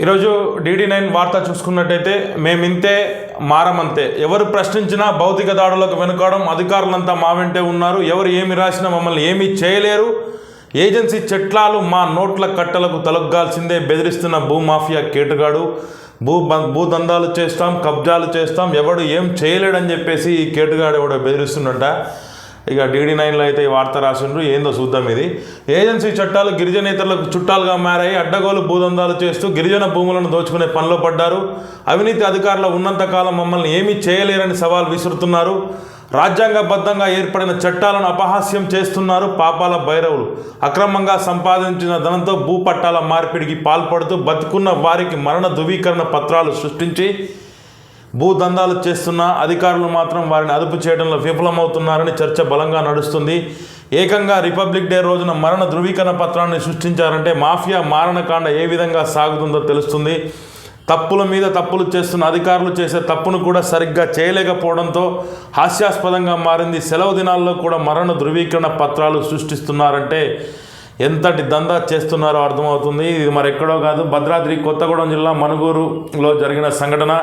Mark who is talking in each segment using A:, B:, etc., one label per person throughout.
A: ఈరోజు DD nine వార్త చూసుకున్నట్టయితే మేమింతే మారమంతే. ఎవరు ప్రశ్నించినా భౌతిక దాడులకు వెనుకాడడం అధికారులంతా మా వెంటే ఉన్నారు. ఎవరు ఏమి రాసినా మమ్మల్ని ఏమీ చేయలేరు. ఏజెన్సీ చెట్లాలు మా నోట్ల కట్టలకు తలొగ్గాల్సిందే. బెదిరిస్తున్న భూమాఫియా కేటుగాడు. భూ భూదందాలు చేస్తాం కబ్జాలు చేస్తాం. ఎవడు ఏం చేయలేడని చెప్పేసి ఈ కేటుగాడు ఎవడో బెదిరిస్తున్నట్ట ఇక డీడీ నైన్లో అయితే ఈ వార్త రాసిండ్రు. ఏందో చూద్దాం ఇది. ఏజెన్సీ చట్టాలు గిరిజనేతరులకు చుట్టాలుగా మారాయి. అడ్డగోలు భూదందాలు చేస్తూ గిరిజన భూములను దోచుకునే పనిలో పడ్డారు. అవినీతి అధికారులు ఉన్నంతకాలం మమ్మల్ని ఏమీ చేయలేరని సవాల్ విసురుతున్నారు. రాజ్యాంగబద్ధంగా ఏర్పడిన చట్టాలను అపహాస్యం చేస్తున్నారు పాపాల భైరవులు. అక్రమంగా సంపాదించిన ధనంతో భూపట్టాల మార్పిడికి పాల్పడుతూ బతుకున్న వారికి మరణ ధృవీకరణ పత్రాలు సృష్టించి భూదందాలు చేస్తున్న అధికారులు మాత్రం వారిని అదుపు చేయడంలో విఫలమవుతున్నారని చర్చ బలంగా నడుస్తుంది. ఏకంగా రిపబ్లిక్ డే రోజున మరణ ధృవీకరణ పత్రాన్ని సృష్టించారంటే మాఫియా మారణకాండ ఏ విధంగా సాగుతుందో తెలుస్తుంది. తప్పుల మీద తప్పులు చేస్తున్న అధికారులు చేసే తప్పును కూడా సరిగ్గా చేయలేకపోవడంతో హాస్యాస్పదంగా మారింది. సెలవు దినాల్లో కూడా మరణ ధృవీకరణ పత్రాలు సృష్టిస్తున్నారంటే ఎంతటి దందా చేస్తున్నారో అర్థమవుతుంది. ఇది మరెక్కడో కాదు. భద్రాద్రి కొత్తగూడెం జిల్లా మనుగూరులో జరిగిన సంఘటన.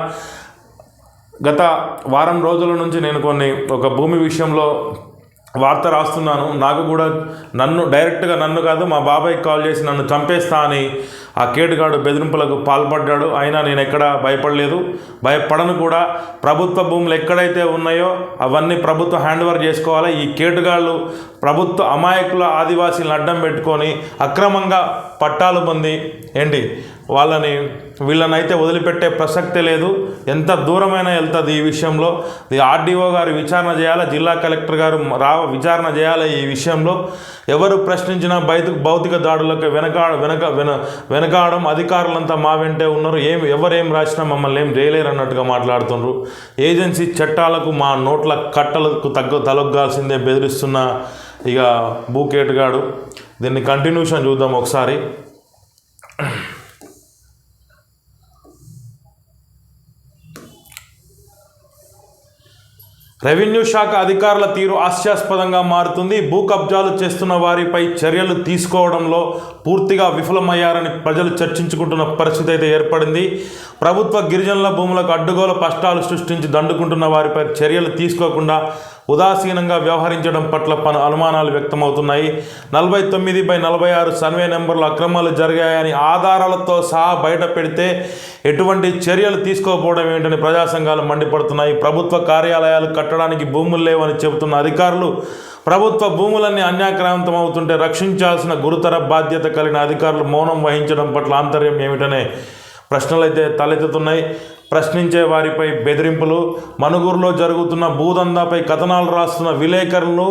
A: గత వారం రోజుల నుంచి నేను కొన్ని ఒక భూమి విషయంలో వార్త రాస్తున్నాను. నాకు కూడా నన్ను డైరెక్ట్గా నన్ను కాదు మా బాబాయ్ కాల్ చేసి నన్ను చంపేస్తా అని ఆ కేటుగాడు బెదిరింపులకు పాల్పడ్డాడు. అయినా నేను ఎక్కడ భయపడలేదు. భయపడను కూడా. ప్రభుత్వ భూములు ఎక్కడైతే ఉన్నాయో అవన్నీ ప్రభుత్వం హ్యాండ్ ఓవర్ చేసుకోవాలి. ఈ కేటుగాళ్ళు ప్రభుత్వ అమాయకుల ఆదివాసీలను అడ్డం పెట్టుకొని అక్రమంగా పట్టాలు పొంది ఏంటి? వాళ్ళని వీళ్ళనైతే వదిలిపెట్టే ప్రసక్తే లేదు. ఎంత దూరమైనా వెళ్తుంది ఈ విషయంలో. ఈ ఆర్డీఓ గారు విచారణ చేయాలి? జిల్లా కలెక్టర్ గారు రా విచారణ చేయాలి ఈ విషయంలో? ఎవరు ప్రశ్నించినా బయట భౌతిక దాడులకు వెనక వెనక వెన వెనకాడడం అధికారులంతా మా వెంటే ఉన్నారు. ఏం ఎవరేం రాసినా మమ్మల్ని ఏం చేయలేరు అన్నట్టుగా మాట్లాడుతున్నారు ఏజెన్సీ చట్టాలకు మా నోట్ల కట్టలకు తగ్గ తలొగ్గాల్సిందే బెదిరిస్తున్న ఇక బూకేటుగాడు దీన్ని కంటిన్యూషన్ చూద్దాం ఒకసారి. రెవెన్యూ శాఖ అధికారుల తీరు హాస్యాస్పదంగా మారుతుంది. భూ కబ్జాలు చేస్తున్న వారిపై చర్యలు తీసుకోవడంలో పూర్తిగా విఫలమయ్యారని ప్రజలు చర్చించుకుంటున్న పరిస్థితి అయితే ఏర్పడింది. ప్రభుత్వ గిరిజనుల భూములకు అడ్డుగోల కష్టాలు సృష్టించి దండుకుంటున్న వారిపై చర్యలు తీసుకోకుండా ఉదాసీనంగా వ్యవహరించడం పట్ల పలు అనుమానాలు వ్యక్తమవుతున్నాయి. నలభై తొమ్మిది బై నలభై ఆరు సర్వే నెంబర్లు అక్రమాలు జరిగాయని ఆధారాలతో సహా బయట పెడితే ఎటువంటి చర్యలు తీసుకోకపోవడం ఏంటని ప్రజా సంఘాలు మండిపడుతున్నాయి. ప్రభుత్వ కార్యాలయాలు కట్టడానికి భూములు లేవని చెబుతున్న అధికారులు ప్రభుత్వ భూములన్నీ అన్యాక్రాంతం అవుతుంటే రక్షించాల్సిన గురుతర బాధ్యత కలిగిన అధికారులు మౌనం వహించడం పట్ల ఆంతర్యం ఏమిటనే ప్రశ్నలు అయితే తలెత్తుతున్నాయి. ప్రశ్నించే వారిపై బెదిరింపులు. మనుగురులో జరుగుతున్న భూదందాపై కథనాలు రాస్తున్న విలేకరులు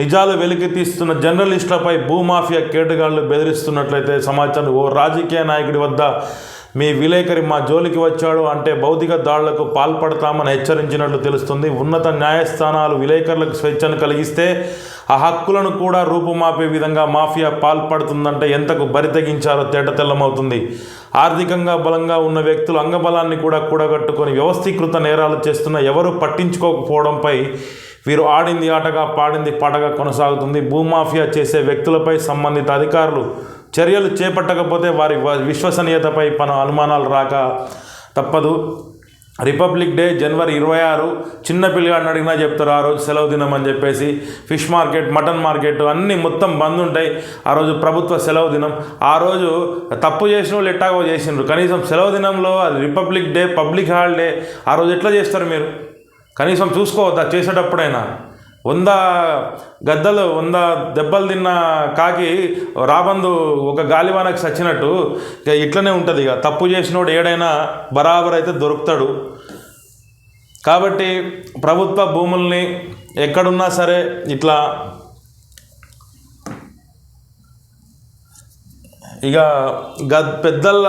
A: నిజాలు వెలికి తీస్తున్న జర్నలిస్టులపై భూమాఫియా కేటగాళ్ళు బెదిరిస్తున్నట్లయితే సమాచారం ఓ రాజకీయ నాయకుడి వద్ద మీ విలేకరి మా జోలికి వచ్చాడు అంటే భౌతిక దాడులకు పాల్పడతామని హెచ్చరించినట్లు తెలుస్తుంది. ఉన్నత న్యాయస్థానాలు విలేకరులకు స్వేచ్ఛను కలిగిస్తే ఆ హక్కులను కూడా రూపుమాపే విధంగా మాఫియా పాల్పడుతుందంటే ఎంతకు బరితెగించారో తేటతెల్లమవుతుంది ఆర్థికంగా బలంగా ఉన్న వ్యక్తులు అంగబలాన్ని కూడా కూడగట్టుకొని వ్యవస్థీకృత నేరాలు చేస్తున్న ఎవరు పట్టించుకోకపోవడంపై వీరు ఆడింది ఆటగా పాడింది పాటగా కొనసాగుతుంది. భూమాఫియా చేసే వ్యక్తులపై సంబంధిత అధికారులు చర్యలు చేపట్టకపోతే వారి విశ్వసనీయతపై పలు అనుమానాలు రాక తప్పదు. రిపబ్లిక్ డే జనవరి ఇరవై ఆరు చిన్న పిల్లగాడిని అడిగినా చెప్తారు ఆ రోజు సెలవు దినం అని చెప్పేసి ఫిష్ మార్కెట్ మటన్ మార్కెట్ అన్నీ మొత్తం బంద్ ఉంటాయి. ఆ రోజు ప్రభుత్వ సెలవు దినం. ఆ రోజు తప్పు చేసిన వాళ్ళు ఎట్టాగో చేసిండ్రు. కనీసం సెలవు దినంలో అది రిపబ్లిక్ డే పబ్లిక్ హాలిడే ఆ రోజు ఎట్లా చేస్తారు మీరు? కనీసం చూసుకోవద్దా? చేసేటప్పుడైనా. వంద గద్దలు వంద దెబ్బలు తిన్న కాకి రాబందు ఒక గాలివానకు సచ్చినట్టు ఇక ఇట్లనే ఉంటుంది ఇక. తప్పు చేసినోడు ఏడైనా బరాబర్ అయితే దొరుకుతాడు. కాబట్టి ప్రభుత్వ భూముల్ని ఎక్కడున్నా సరే ఇట్లా ఇక గద్ పెద్దల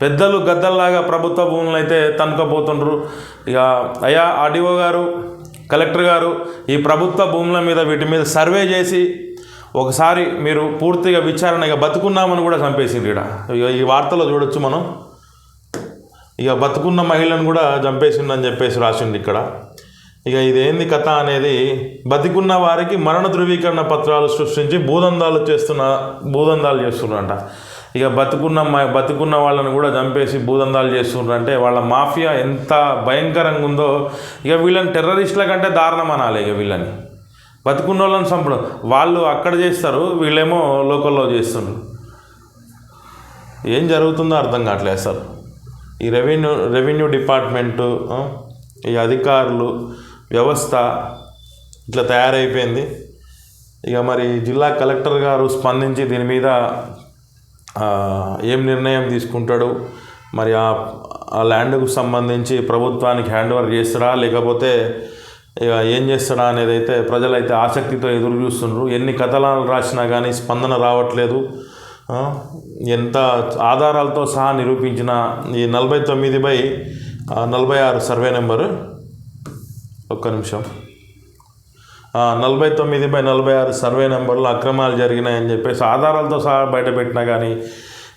A: పెద్దలు గద్దల్లాగా ప్రభుత్వ భూములను అయితే తనుకపోతుండ్రు ఇక అయ్యా ఆర్డీఓ గారు కలెక్టర్ గారు ఈ ప్రభుత్వ భూముల మీద వీటి మీద సర్వే చేసి ఒకసారి మీరు పూర్తిగా విచారణ ఇక బతుకున్నామని కూడా చంపేసింది ఇక్కడ ఇక ఈ వార్తలో చూడొచ్చు మనం. ఇక బతుకున్న మహిళను కూడా చంపేసిందని చెప్పేసి రాసింది ఇక్కడ. ఇక ఇదేంది కథ అనేది? బతికున్న వారికి మరణ ధృవీకరణ పత్రాలు సృష్టించి భూదందాలు చేస్తున్న భూదందాలు చేస్తున్నారంట ఇక బతుకున్న బతుకున్న వాళ్ళని కూడా చంపేసి భూదందాలు చేస్తుండ్రు అంటే వాళ్ళ మాఫియా ఎంత భయంకరంగా ఉందో ఇక వీళ్ళని టెర్రరిస్టుల కంటే దారుణం అనాలి ఇక వీళ్ళని. బతుకున్న వాళ్ళని చంపడం. వాళ్ళు అక్కడ చేస్తారు వీళ్ళేమో లోకల్లో చేస్తుండ్రు. ఏం జరుగుతుందో అర్థం కావట్లేదు సార్ ఈ రెవెన్యూ రెవెన్యూ డిపార్ట్మెంటు ఈ అధికారులు వ్యవస్థ ఇట్లా తయారైపోయింది. ఇక మరి జిల్లా కలెక్టర్ గారు స్పందించి దీని మీద ఏం నిర్ణయం తీసుకుంటాడు? మరి ఆ ఆ ల్యాండ్కు సంబంధించి ప్రభుత్వానికి హ్యాండ్ ఓవర్ చేస్తాడా? లేకపోతే ఇక ఏం చేస్తాడా అనేది అయితే ప్రజలైతే ఆసక్తితో ఎదురు చూస్తున్నారు. ఎన్ని కథనాలు రాసినా కానీ స్పందన రావట్లేదు. ఎంత ఆధారాలతో సహా నిరూపించిన ఈ నలభై తొమ్మిది బై నలభై ఆరు సర్వే నెంబరు? ఒక్క నిమిషం. నలభై తొమ్మిది బై నలభై ఆరు సర్వే నెంబర్లో అక్రమాలు జరిగినాయని చెప్పేసి ఆధారాలతో సహా బయటపెట్టినా కానీ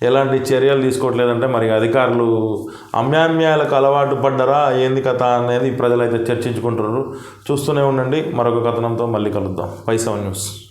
A: ఎలాంటి చర్యలు తీసుకోవట్లేదంటే మరి అధికారులు అమ్యామ్యాలకు అలవాటు పడ్డరా? ఏంది కథ అనేది ప్రజలైతే చర్చించుకుంటున్నారు. చూస్తూనే ఉండండి. మరొక కథనంతో మళ్ళీ కలుద్దాం. పైసా న్యూస్.